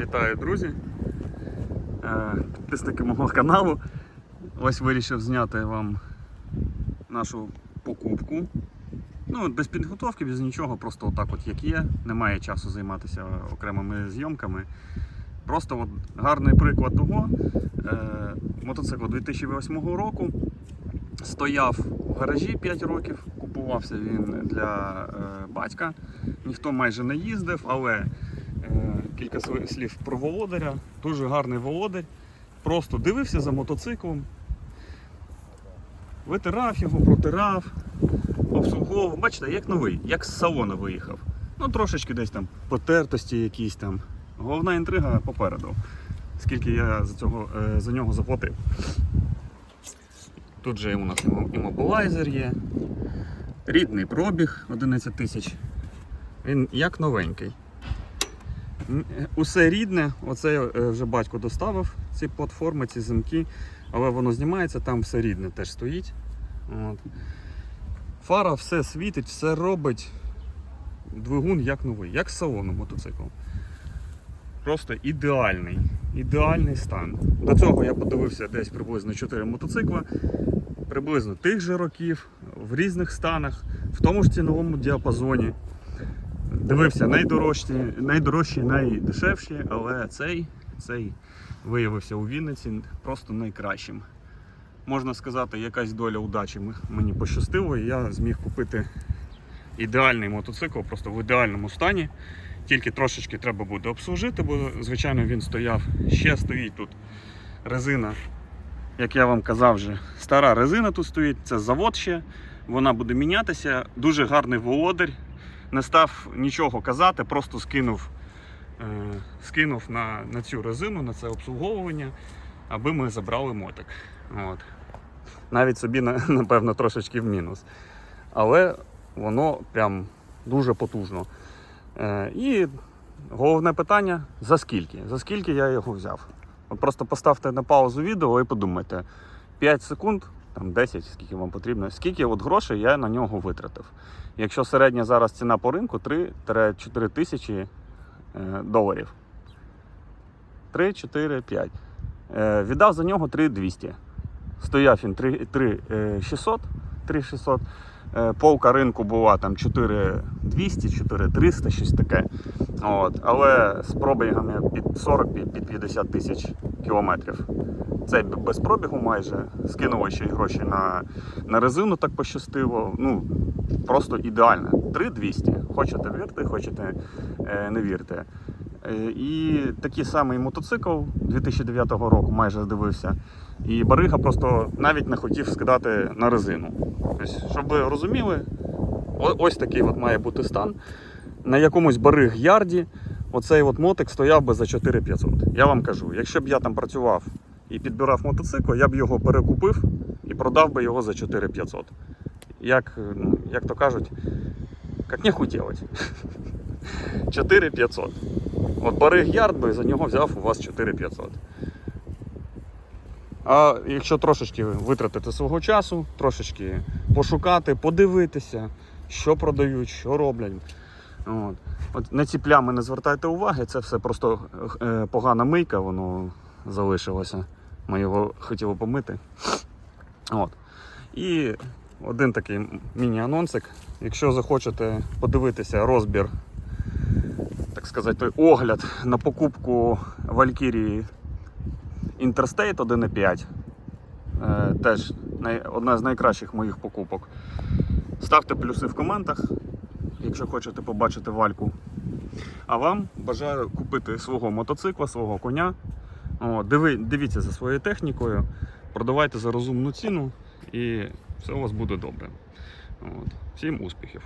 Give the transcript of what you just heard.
Вітаю, друзі! Е, Підписники мого каналу. Ось вирішив зняти вам нашу покупку. Ну, без підготовки, без нічого, просто отак от як є. Немає часу займатися окремими зйомками. Просто от гарний приклад того. Е, мотоцикл 2008 року. Стояв у гаражі 5 років, купувався він для е, батька. Ніхто майже не їздив, але кілька слів про володаря. Дуже гарний володар. Просто дивився за мотоциклом, витирав його, протирав, обслуговував. Бачите, як новий, як з салона виїхав. Ну, трошечки десь там потертості якісь там. Головна інтрига попереду. Скільки я за, цього, е, за нього заплатив. Тут же у нас імо- іммобілайзер є. Рідний пробіг 11 тисяч. Він як новенький. Е, Усе рідне, оце е, вже батько доставив ці платформи, ці замки, але воно знімається, там все рідне теж стоїть. От. Фара все світить, все робить. Двигун як новий, як салону мотоцикл. Просто ідеальний, ідеальний стан. До цього я подивився десь приблизно 4 мотоцикла, приблизно тих же років, в різних станах, в тому ж ціновому діапазоні. Дивився найдорожчі, найдорожчі, найдешевші, але цей, цей виявився у Вінниці просто найкращим. Можна сказати, якась доля удачі мені пощастило, і я зміг купити ідеальний мотоцикл, просто в ідеальному стані. Тільки трошечки треба буде обслужити, бо, звичайно, він стояв. Ще стоїть тут резина. Як я вам казав, вже стара резина тут стоїть, це завод ще. Вона буде мінятися. Дуже гарний володар. Не став нічого казати, просто скинув, е, скинув на, на цю резину, на це обслуговування, аби ми забрали мотик. От. Навіть собі, напевно, трошечки в мінус. Але воно прям дуже потужно. Е, і головне питання: за скільки? За скільки я його взяв? От просто поставте на паузу відео і подумайте: 5 секунд, там 10, скільки вам потрібно, скільки от грошей я на нього витратив. Якщо середня зараз ціна по ринку 3-4 тисячі е, доларів. 3, 4, 5. Е, віддав за нього 3200. Стояв він 3, 3 е, 600, 3 600. Полка ринку була там 4200, 4300, щось таке. От. Але з пробігами під 40 під під 50 тисяч кілометрів. Це без пробігу майже. Скинули ще й гроші на, на резину, так пощастило. Ну, просто ідеально. 3200. Хочете вірте, хочете е, не вірте. Е, І такий самий мотоцикл 2009 року майже дивився. І Барига просто навіть не хотів скидати на резину. Тобто, щоб ви розуміли, ось такий от має бути стан. На якомусь бариг ярді оцей от мотик стояв би за 4500. Я вам кажу, якщо б я там працював і підбирав мотоцикл, я б його перекупив і продав би його за 4500. Як, як то кажуть, як не хотілось. 4500. От бариг ярд би за нього взяв у вас 4500. А якщо трошечки витратити свого часу, трошечки пошукати, подивитися, що продають, що роблять. От. От на ці плями не звертайте уваги, це все просто е, погана мийка, воно залишилося. Ми його хотіли помити. От. І один такий міні-анонсик. Якщо захочете подивитися розбір, так сказати, той огляд на покупку Valkyrie Interstate 1.5, е, теж одна з найкращих моїх покупок. Ставте плюси в коментах, якщо хочете побачити вальку. А вам бажаю купити свого мотоцикла, свого коня. О, диви, дивіться за своєю технікою, продавайте за розумну ціну і все у вас буде добре. От. Всім успіхів!